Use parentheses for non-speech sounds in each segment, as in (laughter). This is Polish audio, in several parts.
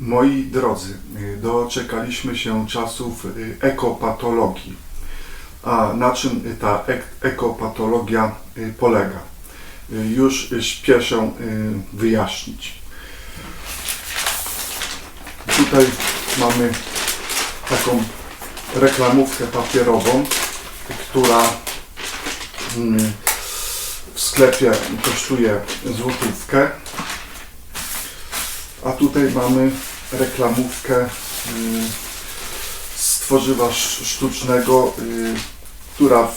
Moi drodzy, y, doczekaliśmy się czasów y, ekopatologii. A na czym ta ek- ekopatologia y, polega? Już śpieszę wyjaśnić. Tutaj mamy taką reklamówkę papierową, która mm, w sklepie kosztuje złotówkę. A tutaj mamy reklamówkę y, z tworzywa sz- sztucznego, y, która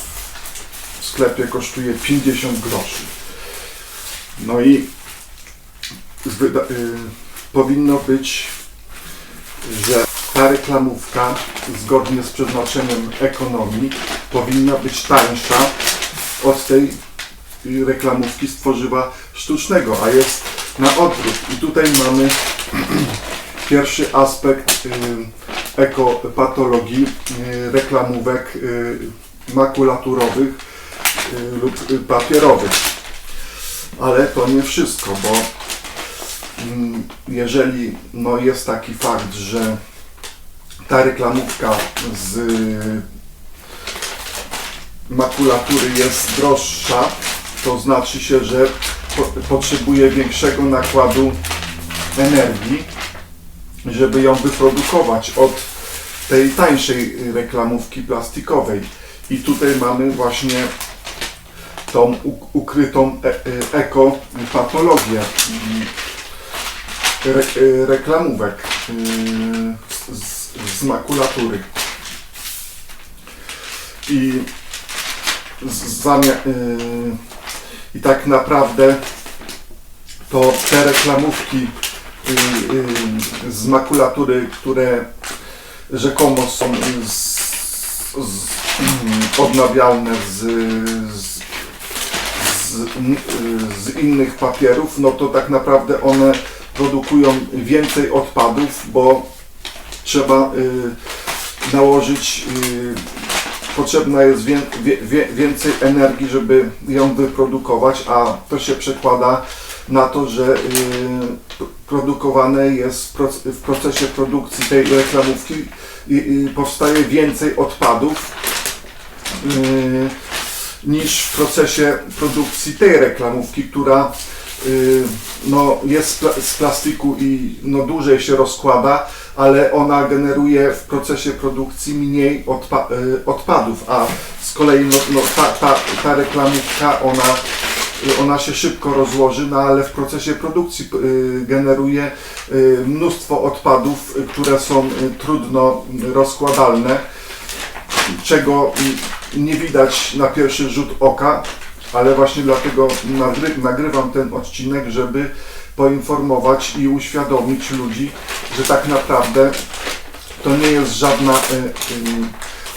w sklepie kosztuje 50 groszy. No i y, powinno być, że ta reklamówka zgodnie z przeznaczeniem ekonomii powinna być tańsza od tej y, reklamówki z tworzywa sztucznego, a jest na odwrót. I tutaj mamy (clears throat) pierwszy aspekt ekopatologii reklamówek makulaturowych lub papierowych. Ale to nie wszystko, bo jeżeli no, jest taki fakt, że ta reklamówka z makulatury jest droższa, to znaczy się, że po, potrzebuje większego nakładu energii, żeby ją wyprodukować od tej tańszej reklamówki plastikowej. I tutaj mamy właśnie tą ukrytą e, e, ekopatologię mm, e, reklamówek y, z, z, makulatury. I y, i tak naprawdę to te reklamówki z makulatury, które rzekomo są z, z, mm, odnawialne z, z, z, innych papierów, no to tak naprawdę one produkują więcej odpadów, bo trzeba y, nałożyć y, potrzebna jest wie, wie, więcej energii, żeby ją wyprodukować, a to się przekłada na to, że y, produkowane jest w proc- w procesie produkcji tej reklamówki powstaje więcej odpadów y, niż w procesie produkcji tej reklamówki, która y, no, jest z pla- z plastiku i no, dłużej się rozkłada, ale ona generuje w procesie produkcji mniej odpa- odpadów, a z kolei no, no, ta, ta, ta reklamówka, ona, ona się szybko rozłoży, no, ale w procesie produkcji y, generuje y, mnóstwo odpadów, y, które są trudno rozkładalne, czego nie widać na pierwszy rzut oka, ale właśnie dlatego nagry, nagrywam ten odcinek, żeby poinformować i uświadomić ludzi, że tak naprawdę to nie jest żadna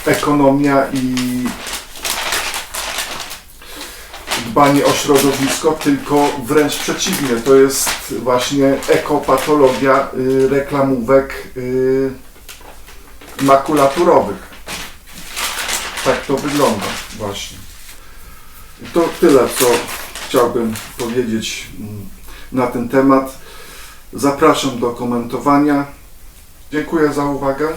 ekonomia i dbanie o środowisko, tylko wręcz przeciwnie, to jest właśnie ekopatologia y, reklamówek y, makulaturowych. Tak to wygląda właśnie. To tyle, co chciałbym powiedzieć mm, na ten temat. Zapraszam do komentowania. Dziękuję za uwagę.